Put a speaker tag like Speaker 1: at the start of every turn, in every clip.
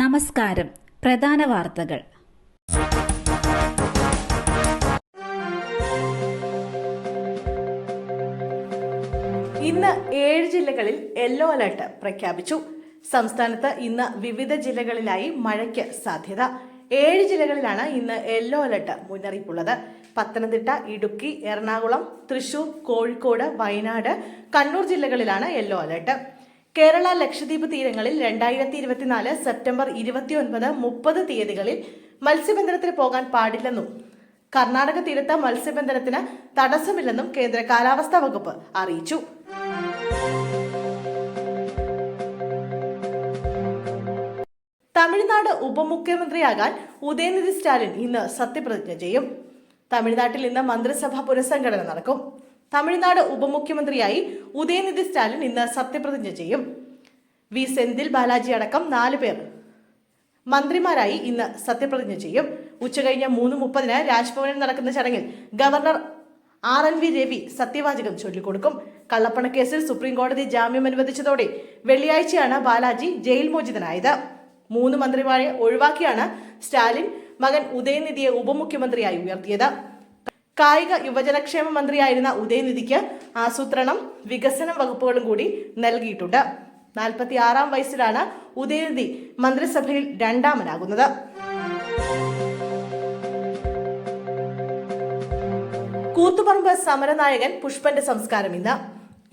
Speaker 1: നമസ്കാരം. പ്രധാന വാർത്തകൾ.
Speaker 2: ഇന്ന് ഏഴ് ജില്ലകളിൽ യെല്ലോ അലർട്ട് പ്രഖ്യാപിച്ചു. സംസ്ഥാനത്ത് ഇന്ന് വിവിധ ജില്ലകളിലായി മഴയ്ക്ക് സാധ്യത. ഏഴ് ജില്ലകളിലാണ് ഇന്ന് യെല്ലോ അലർട്ട് മുന്നറിയിപ്പുള്ളത്. പത്തനംതിട്ട ഇടുക്കി എറണാകുളം തൃശൂർ കോഴിക്കോട് വയനാട് കണ്ണൂർ ജില്ലകളിലാണ് യെല്ലോ അലർട്ട്. കേരള ലക്ഷദ്വീപ് തീരങ്ങളിൽ രണ്ടായിരത്തി ഇരുപത്തിനാല് സെപ്റ്റംബർ ഇരുപത്തിയൊൻപത് മുപ്പത് തീയതികളിൽ മത്സ്യബന്ധനത്തിന് പോകാൻ പാടില്ലെന്നും കർണാടക തീരത്ത് മത്സ്യബന്ധനത്തിന് തടസ്സമില്ലെന്നും കേന്ദ്ര കാലാവസ്ഥാ വകുപ്പ് അറിയിച്ചു. തമിഴ്നാട് ഉപമുഖ്യമന്ത്രിയാകാൻ ഉദയനിധി സ്റ്റാലിൻ ഇന്ന് സത്യപ്രതിജ്ഞ ചെയ്യും. തമിഴ്നാട്ടിൽ ഇന്ന് മന്ത്രിസഭാ പുനഃസംഘടന നടക്കും. തമിഴ്നാട് ഉപമുഖ്യമന്ത്രിയായി ഉദയനിധി സ്റ്റാലിൻ ഇന്ന് സത്യപ്രതിജ്ഞ ചെയ്യും. വി സെന്തിൽ ബാലാജി അടക്കം നാല് പേർ മന്ത്രിമാരായി ഇന്ന് സത്യപ്രതിജ്ഞ ചെയ്യും. ഉച്ചകഴിഞ്ഞ് മൂന്ന് മുപ്പതിന് രാജ്ഭവനിൽ നടക്കുന്ന ചടങ്ങിൽ governor R N V Ravi സത്യവാചകം ചൊല്ലിക്കൊടുക്കും. കള്ളപ്പണക്കേസിൽ സുപ്രീം കോടതി ജാമ്യം അനുവദിച്ചതോടെ വെള്ളിയാഴ്ചയാണ് ബാലാജി ജയിൽ മോചിതനായത്. മൂന്ന് മന്ത്രിമാരെ ഒഴിവാക്കിയാണ് സ്റ്റാലിൻ മകൻ ഉദയനിധിയെ ഉപമുഖ്യമന്ത്രിയായി ഉയർത്തിയത്. കായിക യുവജനക്ഷേമ മന്ത്രിയായിരുന്ന ഉദയനിധിക്ക് ആസൂത്രണം വികസനം വകുപ്പുകളും കൂടി നൽകിയിട്ടുണ്ട്. നാൽപ്പത്തി ആറാം വയസ്സിലാണ് ഉദയനിധി മന്ത്രിസഭയിൽ രണ്ടാമനാകുന്നത്. കൂത്തുപറമ്പ് സമരനായകൻ പുഷ്പന്റെ സംസ്കാരം ഇന്ന്.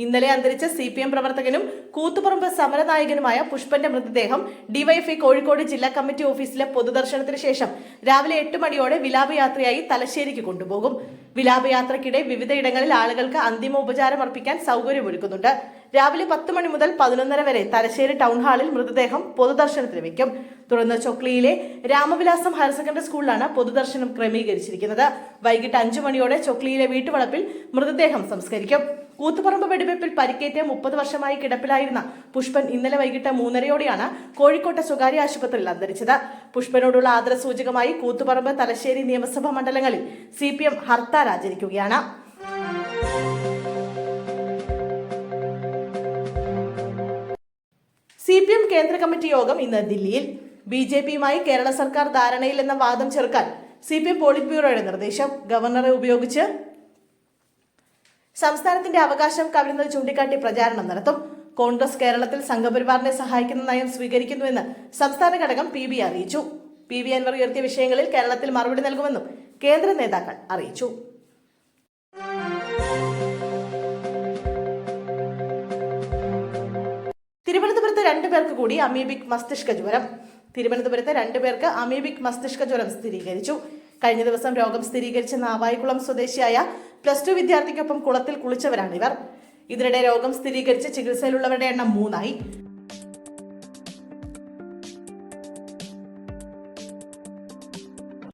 Speaker 2: ഇന്നലെ അന്തരിച്ച സി പി എം പ്രവർത്തകനും കൂത്തുപറമ്പ് സമരനായകനുമായ പുഷ്പന്റെ മൃതദേഹം ഡിവൈഎഫ്ഐ കോഴിക്കോട് ജില്ലാ കമ്മിറ്റി ഓഫീസിലെ പൊതുദർശനത്തിന് ശേഷം രാവിലെ എട്ട് മണിയോടെ വിലാപയാത്രയായി തലശ്ശേരിക്ക് കൊണ്ടുപോകും. വിലാപയാത്രയ്ക്കിടെ വിവിധയിടങ്ങളിൽ ആളുകൾക്ക് അന്തിമ ഉപചാരം അർപ്പിക്കാൻ സൗകര്യമൊരുക്കുന്നുണ്ട്. രാവിലെ പത്ത് മണി മുതൽ പതിനൊന്നര വരെ തലശ്ശേരി ടൗൺ ഹാളിൽ മൃതദേഹം പൊതുദർശനത്തിന് വെക്കും. തുടർന്ന് ചൊക്ലിയിലെ രാമവിലാസം ഹയർ സെക്കൻഡറി സ്കൂളിലാണ് പൊതുദർശനം ക്രമീകരിച്ചിരിക്കുന്നത്. വൈകിട്ട് അഞ്ചു മണിയോടെ ചൊക്ലിയിലെ വീട്ടുവളപ്പിൽ മൃതദേഹം സംസ്കരിക്കും. കൂത്തുപറമ്പ് വെടിവെപ്പിൽ പരിക്കേറ്റ് മുപ്പത് വർഷമായി കിടപ്പിലായിരുന്ന പുഷ്പൻ ഇന്നലെ വൈകിട്ട് മൂന്നരയോടെയാണ് കോഴിക്കോട്ടെ സ്വകാര്യ ആശുപത്രിയിൽ അന്തരിച്ചത്. പുഷ്പനോടുള്ള ആദരസൂചകമായി കൂത്തുപറമ്പ് തലശ്ശേരി നിയമസഭാ മണ്ഡലങ്ങളിൽ സി പി എം ഹർത്താൽ ആചരിക്കുകയാണ്. സി പി എം കേന്ദ്ര കമ്മിറ്റി യോഗം ഇന്ന് ദില്ലിയിൽ. ബി ജെ പിയുമായി കേരള സർക്കാർ ധാരണയിലെന്ന വാദം ചെറുക്കാൻ സി പി എം പോളിറ്റ് ബ്യൂറോയുടെ നിർദ്ദേശം. ഗവർണറെ ഉപയോഗിച്ച് സംസ്ഥാനത്തിന്റെ അവകാശം കവിഞ്ഞത് ചൂണ്ടിക്കാട്ടി പ്രചാരണം നടത്തും. കോൺഗ്രസ് കേരളത്തിൽ സംഘപരിവാറിനെ സഹായിക്കുന്ന നയം സ്വീകരിക്കുന്നുവെന്ന് സംസ്ഥാന ഘടകം പി ബി അറിയിച്ചു. പി വി അൻവർ ഉയർത്തിയ വിഷയങ്ങളിൽ കേരളത്തിൽ മറുപടി നൽകുമെന്നും കേന്ദ്ര നേതാക്കൾ അറിയിച്ചു. തിരുവനന്തപുരത്ത് രണ്ടുപേർക്ക് കൂടി അമീബിക് മസ്തിഷ്ക ജ്വരം. തിരുവനന്തപുരത്ത് രണ്ടുപേർക്ക് അമീബിക് മസ്തിഷ്ക ജ്വരം സ്ഥിരീകരിച്ചു. കഴിഞ്ഞ ദിവസം രോഗം സ്ഥിരീകരിച്ച നാവായിക്കുളം സ്വദേശിയായ പ്ലസ് ടു വിദ്യാർത്ഥിക്കൊപ്പം കുളത്തിൽ കുളിച്ചവരാണിവർ ഇതിനിടെ രോഗം സ്ഥിരീകരിച്ച് ചികിത്സയിലുള്ളവരുടെ എണ്ണം മൂന്നായി.